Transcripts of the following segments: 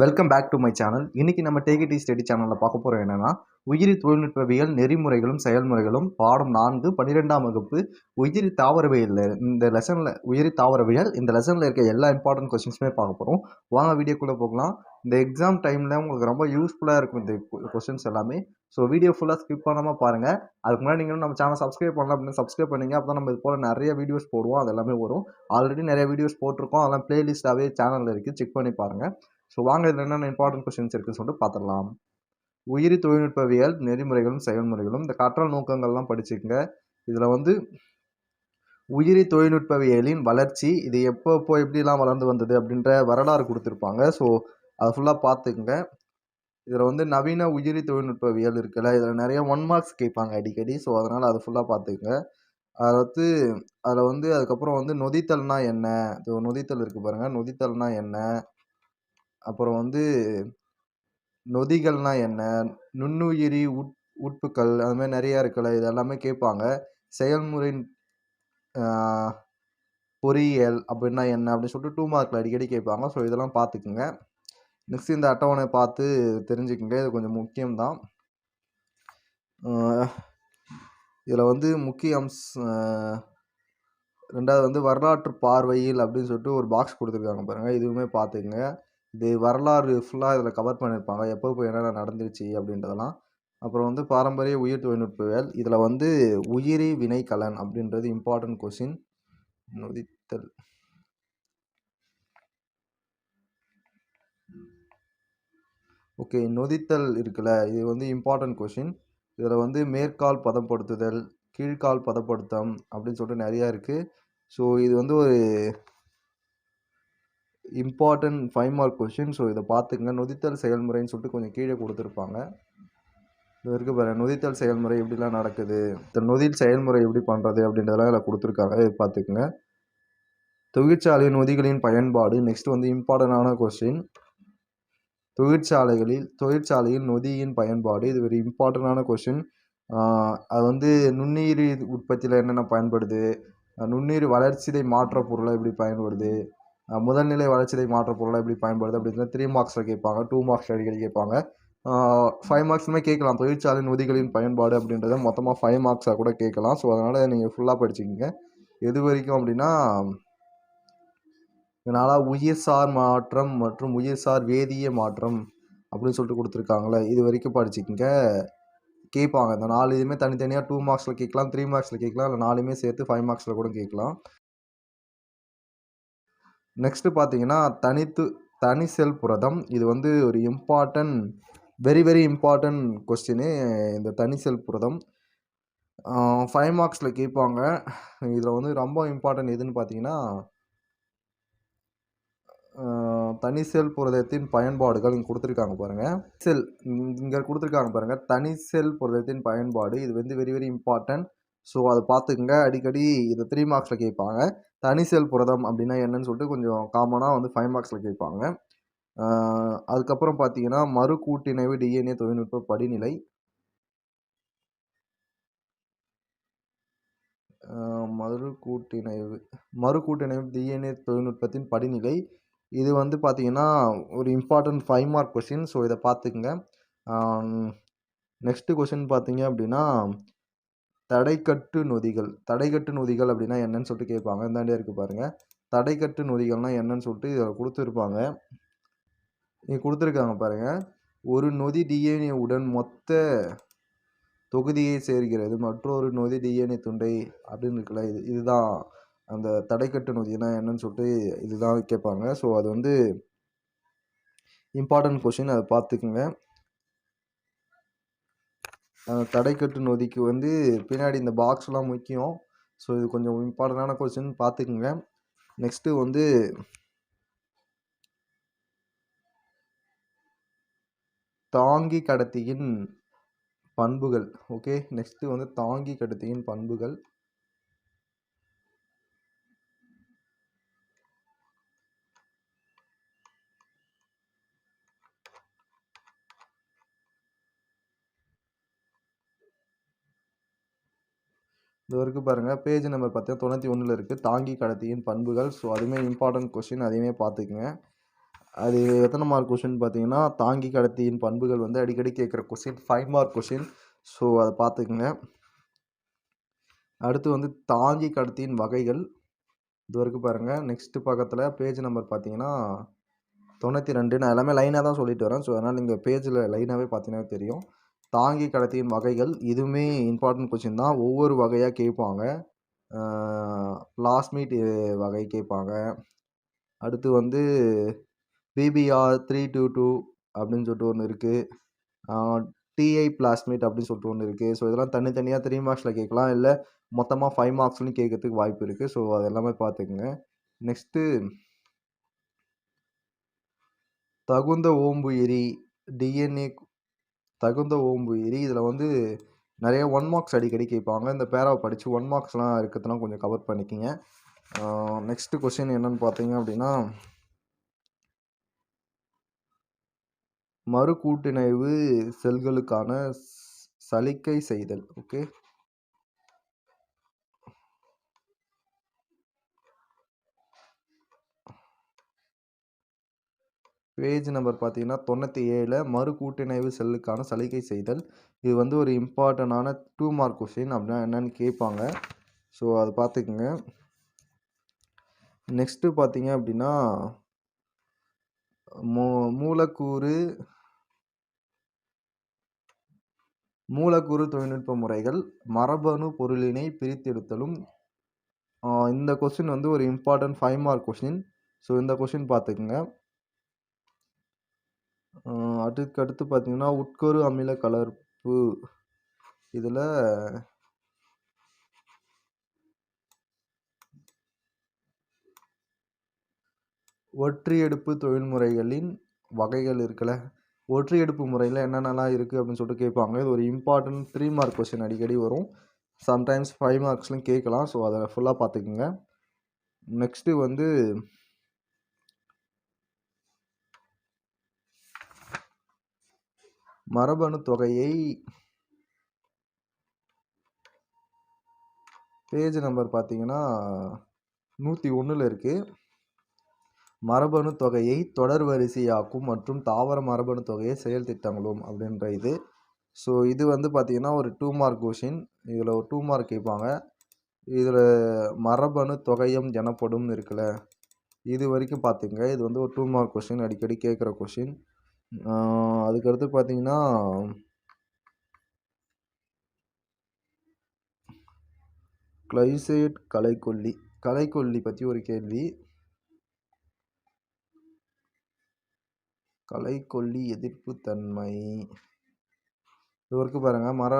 welcome back to my channel இன்றைக்கி நம்ம take it study சேனலில் பார்க்க போகிறோம் என்னென்னா உயிரி தொழில்நுட்பவியல் நெறிமுறைகளும் செயல்முறைகளும் பாடம் நான்கு பன்னிரெண்டாம் வகுப்பு உயிரி தாவரவியல். இந்த லெசனில் உயிரி தாவரவியல் இந்த லெசனில் இருக்க எல்லா இம்பார்ட்டன்ட் கொஸ்டின்ஸுமே பார்க்க போகிறோம் வாங்க வீடியோக்குள்ளே போகலாம். இந்த எக்ஸாம் டைமில் உங்களுக்கு ரொம்ப யூஸ்ஃபுல்லாக இருக்கும் இந்த கொஸ்டின்ஸ் எல்லாமே. ஸோ வீடியோ ஃபுல்லாக ஸ்கிப் பண்ணாமல் பாருங்கள் அதுக்கு முன்னாடி நீங்களும் நம்ம சேனல் சப்ஸ்கிரைப் பண்ணலாம் அப்படின்னு சப்ஸ்கிரைப் பண்ணிங்க. அப்போ தான் நம்ம இது போல் நிறைய வீடியோஸ் போடுவோம். அது எல்லாமே வரும். ஆல்ரெடி நிறைய வீடியோஸ் போட்டிருக்கோம். அதெல்லாம் ப்ளேலிஸ்ட்டாகவே சேனலில் இருக்குது செக் பண்ணி பாருங்கள் ஸோ வாங்க இதில் என்னென்ன இம்பார்ட்டன்ட் கொஸ்டின்ஸ் இருக்குதுன்னு சொல்லிட்டு பார்த்துடலாம். உயிரி தொழில்நுட்பவியல் நெறிமுறைகளும் செயல்முறைகளும் இந்த கற்றல் நோக்கங்கள்லாம் படிச்சுக்கங்க. இதில் வந்து உயிரி தொழில்நுட்பவியலின் வளர்ச்சி இது எப்போ எப்போ எப்படிலாம் வளர்ந்து வந்தது அப்படின்ற வரலாறு கொடுத்துருப்பாங்க. ஸோ அதை ஃபுல்லாக பார்த்துக்குங்க. இதில் வந்து நவீன உயிரி தொழில்நுட்பவியல் இருக்குல்ல இதில் நிறைய ஒன் மார்க்ஸ் கேட்பாங்க அடிக்கடி. ஸோ அதனால் அதை ஃபுல்லாக பார்த்துக்குங்க. அதில் வந்து அதில் வந்து அதுக்கப்புறம் வந்து நொதித்தல்னால் என்ன? நொதித்தல் இருக்குது பாருங்கள் நொதித்தல்னால் என்ன? அப்புறம் வந்து நொதிகள்னால் என்ன? நுண்ணுயிரி உட் உட்புக்கள் அது மாதிரி நிறையா இருக்குல்ல இது எல்லாமே கேட்பாங்க. செயல்முறை பொறியியல் அப்படின்னா என்ன? அப்படின்னு சொல்லிட்டு டூ மார்க்கில் அடிக்கடி கேட்பாங்க. ஸோ இதெல்லாம் பார்த்துக்குங்க. நெக்ஸ்ட் இந்த அட்டவணை பார்த்து தெரிஞ்சுக்கங்க. இது கொஞ்சம் முக்கியம்தான். இதில் வந்து முக்கிய அம்ஸ் ரெண்டாவது வந்து வரலாற்று பார்வையில் அப்படின்னு சொல்லிட்டு ஒரு பாக்ஸ் கொடுத்துருக்காங்க பாருங்கள் இதுவுமே பார்த்துக்குங்க. இது வரலாறு ஃபுல்லாக இதில் கவர் பண்ணியிருப்பாங்க எப்போ என்னென்ன நடந்துருச்சு அப்படின்றதெல்லாம். அப்புறம் வந்து பாரம்பரிய உயிர் தொழில்நுட்பவியல். இதில் வந்து உயிரி வினைக்கலன் அப்படின்றது இம்பார்ட்டன்ட் கொஷின் நொதித்தல். ஓகே நொதித்தல் இருக்குல்ல. இது வந்து இம்பார்ட்டன்ட் கொஷின் இதில் வந்து மேற்கால் பதப்படுத்துதல் கீழ்கால் பதப்படுத்தம் அப்படின்னு சொல்லிட்டு நிறையா இருக்குது ஸோ இது வந்து ஒரு important five mark question so இதை பார்த்துங்க நொதித்தல் செயல்முறைன்னு சொல்லிட்டு கொஞ்சம் கீழே கொடுத்துருப்பாங்க. இது வரைக்கும் பாரு நொதித்தல் செயல்முறை எப்படிலாம் நடக்குது? இந்த நொதில் செயல்முறை எப்படி பண்ணுறது அப்படின்றதெல்லாம் இதில் கொடுத்துருக்காங்க. இது பார்த்துக்குங்க. தொழிற்சாலை நொதிகளின் பயன்பாடு. நெக்ஸ்ட் வந்து இம்பார்ட்டண்டான கொஸ்டின் தொழிற்சாலைகளில் தொழிற்சாலையில் நொதியின் பயன்பாடு. இது ஒரு இம்பார்ட்டண்டான கொஷின் அது வந்து நுண்ணுயிர் உற்பத்தியில் என்னென்ன பயன்படுது? நுண்ணுயிர் வளர்ச்சிதை மாற்ற பொருளை எப்படி பயன்படுது? முதல்நிலை வளர்ச்சிதை மாற்ற பொருளை எப்படி பயன்படுது அப்படின்னு த்ரீ மார்க்ஸில் கேட்பாங்க டூ மார்க்ஸ் அடிக்கடி கேட்பாங்க. ஃபைவ் மார்க்ஸுமே கேட்கலாம். தொழிற்சாலையின் உதிகளின் பயன்பாடு அப்படின்றத மொத்தமாக ஃபைவ் மார்க்ஸாக கூட கேட்கலாம். ஸோ அதனால் நீங்கள் ஃபுல்லாக படிச்சுக்கிங்க. எது வரைக்கும் அப்படின்னா இதனால் உயிர்சார் மாற்றம் மற்றும் உயிர்சார் வேதிய மாற்றம் அப்படின்னு சொல்லிட்டு கொடுத்துருக்காங்களே இது வரைக்கும் படிச்சுக்கிங்க. கேட்பாங்க. இந்த நாலு இதுவுமே தனித்தனியாக டூ மார்க்ஸில் கேட்கலாம் த்ரீ மார்க்ஸில் கேட்கலாம் இல்லை நாலுமே சேர்த்து ஃபைவ் மார்க்ஸில் கூட கேட்கலாம். நெக்ஸ்ட்டு பார்த்தீங்கன்னா தனித்து தனி செல் புரதம். இது வந்து ஒரு important very very important question இந்த தனி செல் புரதம். ஃபைவ் மார்க்ஸில் கேட்பாங்க. இதில் வந்து ரொம்ப இம்பார்ட்டன்ட் எதுன்னு பார்த்தீங்கன்னா தனி செல் புரதத்தின் பயன்பாடுகள் இங்கே கொடுத்துருக்காங்க பாருங்கள் செல் இங்கே கொடுத்துருக்காங்க பாருங்கள் தனி செல் புரதத்தின் பயன்பாடு. இது வந்து வெரி வெரி இம்பார்ட்டன்ட் ஸோ அதை பார்த்துக்குங்க. அடிக்கடி இதை த்ரீ மார்க்ஸில் கேட்பாங்க. தனி செல் புரதம் அப்படின்னா என்னன்னு சொல்லிட்டு கொஞ்சம் காமனாக வந்து ஃபைவ் மார்க்ஸில் கேட்பாங்க. அதுக்கப்புறம் பார்த்தீங்கன்னா மறு கூட்டிணைவு டிஎன்ஏ தொழில்நுட்ப படிநிலை. மறு கூட்டிணைவு மறு கூட்டிணைவு டிஎன்ஏ தொழில்நுட்பத்தின் படிநிலை. இது வந்து பார்த்தீங்கன்னா ஒரு important five mark question so இதை பார்த்துக்குங்க. நெக்ஸ்ட்டு கொஷின் பார்த்தீங்க அப்படின்னா தடைக்கட்டு நொதிகள். தடைக்கட்டு நொதிகள் அப்படின்னா என்னன்னு சொல்லிட்டு கேட்பாங்க. இந்தாண்டே இருக்குது பாருங்கள் தடைக்கட்டு நொதிகள்னால் என்னன்னு சொல்லிட்டு இதில் கொடுத்துருப்பாங்க. இங்கே கொடுத்துருக்காங்க பாருங்கள் ஒரு நொதி டிஎன்ஏ உடன் மொத்த தொகுதியை சேர்கிறது மற்றொரு நொதி டிஎன்ஏ துண்டை அப்படின்னு இருக்குல்ல இது இதுதான். அந்த தடைக்கட்டு நொதினா என்னன்னு சொல்லிட்டு இதுதான் கேட்பாங்க. ஸோ அது வந்து இம்பார்ட்டன்ட் கொஷின் அதை பார்த்துக்குங்க. தடைக்கட்டு நொதிக்கு வந்து பின்னாடி இந்த பாக்ஸ்லாம் முக்கியம். ஸோ இது கொஞ்சம் இம்பார்ட்டண்டான கொஸ்டின் பார்த்துக்குங்க நெக்ஸ்ட்டு வந்து தாங்கி கடத்தியின் பண்புகள். ஓகே நெக்ஸ்ட்டு வந்து தாங்கி கடத்தியின் பண்புகள். இது வரைக்கும் பாருங்கள் பேஜ் நம்பர் பார்த்தீங்கன்னா தொண்ணூற்றி ஒன்றில் இருக்குது தாங்கி கடத்தியின் பண்புகள். ஸோ அதுவுமே இம்பார்ட்டன்ட் கொஷின் அதையுமே பார்த்துக்குங்க. அது எத்தனை மார்க் கொஷின் பார்த்தீங்கன்னா தாங்கி கடத்தியின் பண்புகள் வந்து அடிக்கடி கேட்குற question five mark question so அதை பார்த்துக்குங்க. அடுத்து வந்து தாங்கி கடத்தியின் வகைகள். இது வரைக்கும் பாருங்கள் நெக்ஸ்ட்டு பக்கத்தில் பேஜ் நம்பர் பார்த்தீங்கன்னா தொண்ணூற்றி ரெண்டு. நான் எல்லாமே லைனாக தான் சொல்லிட்டு வரேன். ஸோ அதனால் நீங்கள் பேஜில் லைனாகவே பார்த்தீங்கன்னா தெரியும். தாங்கி கடத்தியின் வகைகள் இதுவுமே இம்பார்ட்டன்ட் கொஷின் தான். ஒவ்வொரு வகையாக கேட்பாங்க. பிளாஸ்மீட் வகை கேட்பாங்க. அடுத்து வந்து பிபிஆர் த்ரீ டூ டூ அப்படின்னு சொல்லிட்டு ஒன்று இருக்குது டிஐ பிளாஸ்மேட் அப்படின்னு சொல்லிட்டு ஒன்று இருக்குது ஸோ இதெல்லாம் தனித்தனியாக த்ரீ மார்க்ஸில் கேட்கலாம். இல்லை மொத்தமாக ஃபைவ் மார்க்ஸ்லையும் கேட்கறதுக்கு வாய்ப்பு இருக்குது ஸோ அது எல்லாமே பார்த்துக்குங்க. நெக்ஸ்ட்டு தகுந்த ஓம்பு எரி டிஎன்ஏ தகுந்த ஓம்பு எரி இதில் வந்து நிறைய ஒன் மார்க்ஸ் அடிக்கடி கேட்பாங்க இந்த பேராவை படித்து ஒன் மார்க்ஸ்லாம் இருக்கிறதுலாம் கொஞ்சம் கவர் பண்ணிக்கிங்க. நெக்ஸ்ட்டு கொஷின் என்னன்னு பார்த்தீங்க அப்படின்னா மறு கூட்டிணைவு செல்களுக்கான சலிக்கை செய்தல். ஓகே பேஜ் நம்பர் பார்த்தீங்கன்னா தொண்ணூற்றி ஏழில் மறு கூட்டிணைவு செல்லுக்கான சலுகை செய்தல். இது வந்து ஒரு இம்பார்ட்டண்டான டூ மார்க் கொஷின் அப்படின்னா என்னென்னு கேட்பாங்க. ஸோ அதை பார்த்துக்குங்க. நெக்ஸ்ட்டு பார்த்தீங்க அப்படின்னா மூ மூலக்கூறு மூலக்கூறு தொழில்நுட்ப முறைகள் மரபணு பொருளினை பிரித்தெடுத்தலும். இந்த கொஸ்டின் வந்து ஒரு important five mark question so இந்த கொஸ்டின் பார்த்துக்குங்க. ஆஹ் அதுக்கு அடுத்து பார்த்திங்கன்னா உட்கரு அமில கலர்ப்பு இதில் ஒற்றியெடுப்பு தொழில்முறைகளின் வகைகள் இருக்குல்ல? ஒற்றியெடுப்பு முறையில் என்னென்னலாம் இருக்குது அப்படின்னு சொல்லிட்டு கேட்பாங்க. இது ஒரு இம்பார்ட்டன்ட் த்ரீ மார்க் கொஸ்டின் அடிக்கடி வரும். சம்டைம்ஸ் ஃபைவ் மார்க்ஸ்லையும் கேட்கலாம். ஸோ அதை ஃபுல்லாக பார்த்துக்குங்க. நெக்ஸ்ட்டு வந்து மரபணு தொகையை பேஜ் நம்பர் பார்த்தீங்கன்னா நூற்றி ஒன்றில் இருக்குது மரபணு தொகையை தொடர் வரிசையாக்கும் மற்றும் தாவர மரபணு தொகையை செயல் திட்டங்களும் அப்படின்ற இது. ஸோ இது வந்து பார்த்திங்கன்னா ஒரு டூ மார்க் கொஷின் இதில் ஒரு டூ மார்க் கேட்பாங்க. இதில் மரபணு தொகையம் எனப்படும் இருக்குல்ல. இது வரைக்கும் பார்த்துங்க இது வந்து ஒரு டூ மார்க் கொஷின் அடிக்கடி கேட்குற கொஷின் அதுக்கடுத்து பார்த்தீங்கன்னா கிளைசேட் கலைக்கொல்லி. கலைக்கொல்லி பற்றி ஒரு கேள்வி. கலைக்கொல்லி எதிர்ப்பு தன்மை. இது இருக்குது பாருங்கள் மர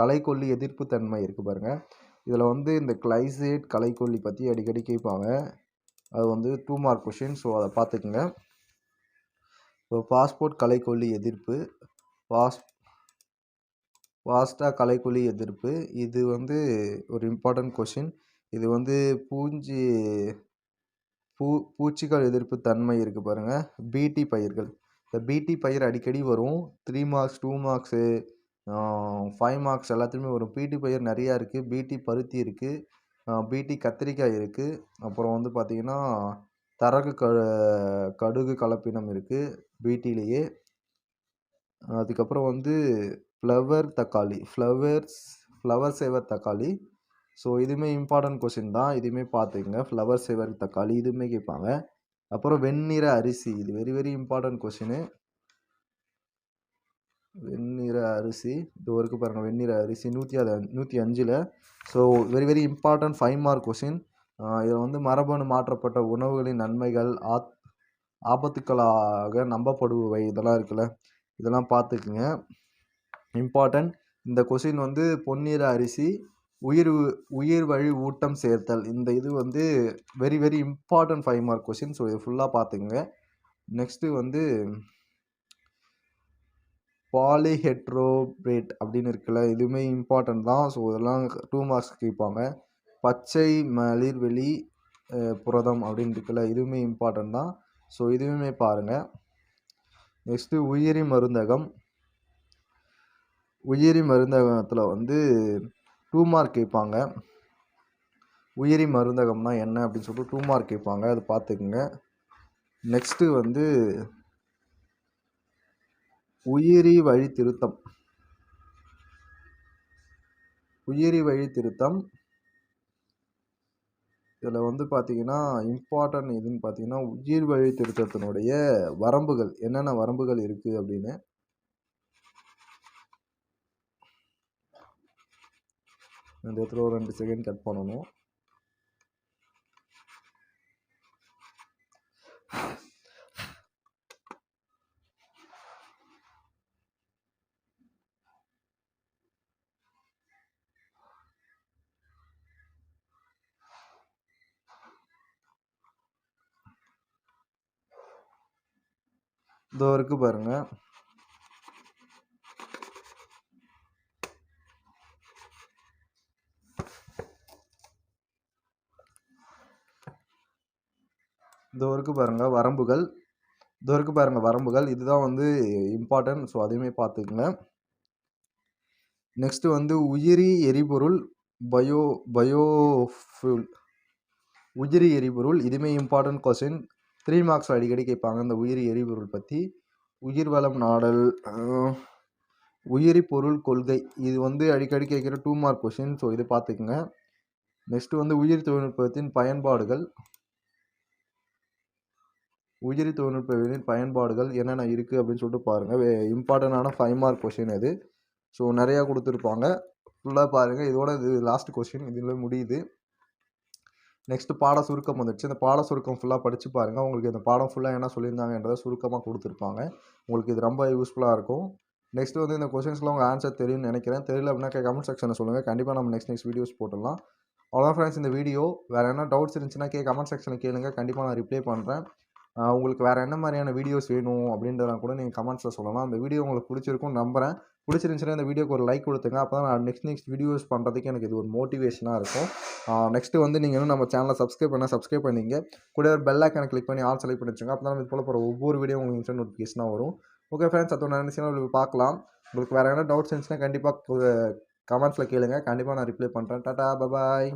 கலைக்கொல்லி எதிர்ப்பு தன்மை இருக்குது பாருங்கள் இதில் வந்து இந்த கிளைசேட் கலைக்கொல்லி பற்றி அடிக்கடி கேட்பாங்க. அது வந்து டூ மார்க் கொஷின் ஸோ அதை பார்த்துக்குங்க இப்போ பாஸ்போர்ட் கலைக்கொல்லி எதிர்ப்பு பாஸ் வாஸ்டா கலைக்கொல்லி எதிர்ப்பு இது வந்து ஒரு இம்பார்ட்டன்ட் கொஷின் இது வந்து பூஞ்சி பூ பூச்சிகள் எதிர்ப்பு தன்மை இருக்குது பாருங்கள் பிடி பயிர்கள். இந்த பிடி பயிர் அடிக்கடி வரும். Three marks two marks five marks எல்லாத்துலேயுமே வரும். பிடி பயிர் நிறையா இருக்குது பிடி பருத்தி இருக்குது பிடி கத்திரிக்காய் இருக்குது அப்புறம் வந்து பார்த்திங்கன்னா தரகு க கடுகு கலப்பினம் இருக்குது பீட்டிலேயே. அதுக்கப்புறம் வந்து ஃப்ளவர் தக்காளி ஃப்ளவர்ஸ் ஃப்ளவர் சேவர் தக்காளி. ஸோ இதுவுமே இம்பார்ட்டன்ட் கொஷின் தான். இதுவுமே பார்த்துக்கங்க. ஃப்ளவர் சேவர் தக்காளி இதுவுமே கேட்பாங்க. அப்புறம் வெண்ணிற அரிசி இது வெரி வெரி இம்பார்ட்டன்ட் கொஷினு வெண்ணிற அரிசி இது வரைக்கும் பாருங்கள் வெண்ணிற அரிசி நூற்றி அது நூற்றி அஞ்சில். So very very important five mark question இதில் வந்து மரபணு மாற்றப்பட்ட உணவுகளின் நன்மைகள் ஆத் ஆபத்துக்களாக நம்பப்படுபவை. இதெல்லாம் இருக்குல்ல. இதெல்லாம் பார்த்துக்குங்க. இம்பார்ட்டன்ட் இந்த கொஷின் வந்து பொன்னிற அரிசி உயிர் உயிர் வழி ஊட்டம் சேர்த்தல். இந்த இது வந்து very very important five mark question so இது ஃபுல்லாக பார்த்துக்குங்க. நெக்ஸ்ட்டு வந்து பாலிஹெட்ரோபேட் அப்படின்னு இருக்குல்ல. இதுவுமே இம்பார்ட்டன்ட் தான். ஸோ இதெல்லாம் டூ மார்க்ஸ் கேட்பாங்க. பச்சை மலிர்வெளி புரதம் அப்படின்னு இருக்குல்ல இதுவுமே இம்பார்ட்டன்ட் தான். ஸோ இதுவுமே பாருங்கள் நெக்ஸ்ட்டு உயிரி மருந்தகம். உயிரி மருந்தகத்தில் வந்து டூ மார்க் கேட்பாங்க. உயிரி மருந்தகம்னா என்ன அப்படின்னு சொல்லிட்டு டூ மார்க் கேட்பாங்க. அது பார்த்துக்குங்க. நெக்ஸ்ட்டு வந்து உயிரி வழி திருத்தம் உயிரி வழி திருத்தம் இதில் வந்து பார்த்திங்கன்னா இம்பார்ட்டன்ட் எதுன்னு பார்த்தீங்கன்னா உயிர் வழி திருத்தத்தினுடைய வரம்புகள். என்னென்ன வரம்புகள் இருக்குது அப்படின்னு? இந்த இடத்துல ஒரு ரெண்டு செகண்ட் கட் பண்ணணும். இதோ இருக்கு பாருங்க. இதோ இருக்கு பாருங்க வரம்புகள். இதோ இருக்கு பாருங்க வரம்புகள். இதுதான் வந்து இம்பார்ட்டன்ட் ஸோ அதையுமே பார்த்துக்குங்க. நெக்ஸ்ட் வந்து உயிரி எரிபொருள் பயோ பயோஃபுல் உயிரி எரிபொருள் இதுவுமே இம்பார்ட்டன்ட் கொஸ்டின் த்ரீ மார்க்ஸ் அடிக்கடி கேட்பாங்க இந்த உயிரி எரிபொருள் பற்றி உயிர் வளம் நாடல் உயிரி பொருள் கொள்கை. இது வந்து அடிக்கடி கேட்குற டூ மார்க் கொஷின் ஸோ இது பார்த்துக்குங்க. நெக்ஸ்ட் வந்து உயிர் தொழில்நுட்பத்தின் பயன்பாடுகள். உயிரி தொழில்நுட்பத்தின் பயன்பாடுகள் என்னென்ன இருக்குது அப்படின்னு சொல்லிட்டு பாருங்கள் இம்பார்ட்டண்டான ஃபைவ் மார்க் கொஷின் இது. ஸோ நிறையா கொடுத்துருப்பாங்க. ஃபுல்லாக பாருங்கள் இதோட இது லாஸ்ட் கொஷின் இதில் முடியுது. நெக்ஸ்ட்டு பாட சுருக்கம் வந்துடுச்சு இந்த பாட சுருக்கம் ஃபுல்லாக படித்து பாருங்கள் உங்களுக்கு இந்த பாடம் ஃபுல்லாக என்ன சொல்லியிருந்தாங்கன்றதை சுருக்கமாக கொடுத்துருப்பாங்க. உங்களுக்கு இது ரொம்ப யூஸ்ஃபுல்லாக இருக்கும். நெக்ஸ்ட் வந்து இந்த கொஸ்டின்ஸ்லாம் உங்கள் ஆன்சர் தெரியும்னு நினைக்கிறேன். தெரியல அப்படின்னா கமெண்ட் செக்ஷனில் சொல்லுங்கள் கண்டிப்பாக நம்ம நெக்ஸ்ட் நெக்ஸ்ட் வீடியோஸ் போட்டுடலாம். அவ்வளோதான் ஃப்ரெண்ட்ஸ் இந்த வீடியோ வேறு என்ன டவுட்ஸ் இருந்துச்சுன்னா கே கமெண்ட் செக்ஷனில் கேளுங்க. கண்டிப்பாக நான் ரிப்ளை பண்ணுறேன் உங்களுக்கு வேறு என்ன மாதிரியான வீடியோஸ் வேணும் அப்படின்றதான் கூட நீங்கள் கமெண்ட்ஸில் சொல்லலாம். அந்த வீடியோ உங்களுக்கு பிடிச்சிருக்கும் நம்புகிறேன் பிடிச்சிருந்துச்சுன்னா இந்த வீடியோக்கு ஒரு லைக் கொடுத்துங்க. அப்போ தான் நான் நெக்ஸ்ட் நெக்ஸ்ட் வீடியோஸ் பண்ணுறதுக்கு எனக்கு இது ஒரு மோட்டிவேஷனாக இருக்கும். நெக்ஸ்ட்டு வந்து நீங்கள் இன்னும் நம்ம சேனலை சப்ஸ்கிரைப் பண்ணால் சப்ஸ்கிரைப் பண்ணிங்க. கூட ஒரு பெல் ஐக்கனை கிளிக் பண்ணி ஆல் செலக்ட் பண்ணி வச்சுங்க அப்போ தான் இது போல் போகிற ஒவ்வொரு வீடியோ உங்களுக்கு இன்ஸ்டன்ட் நோட்டிஃபிகேஷனாக வரும். ஓகே ஃப்ரெண்ட்ஸ் அதோட நினச்சினா உங்களுக்கு பார்க்கலாம். உங்களுக்கு வேறு எதனா டவுட்ஸ் இருந்துச்சுன்னா கண்டிப்பாக கமெண்ட்ஸில் கேளுங்க. கண்டிப்பாக நான் ரிப்ளை பண்ணுறேன் டாட்டா பபாய்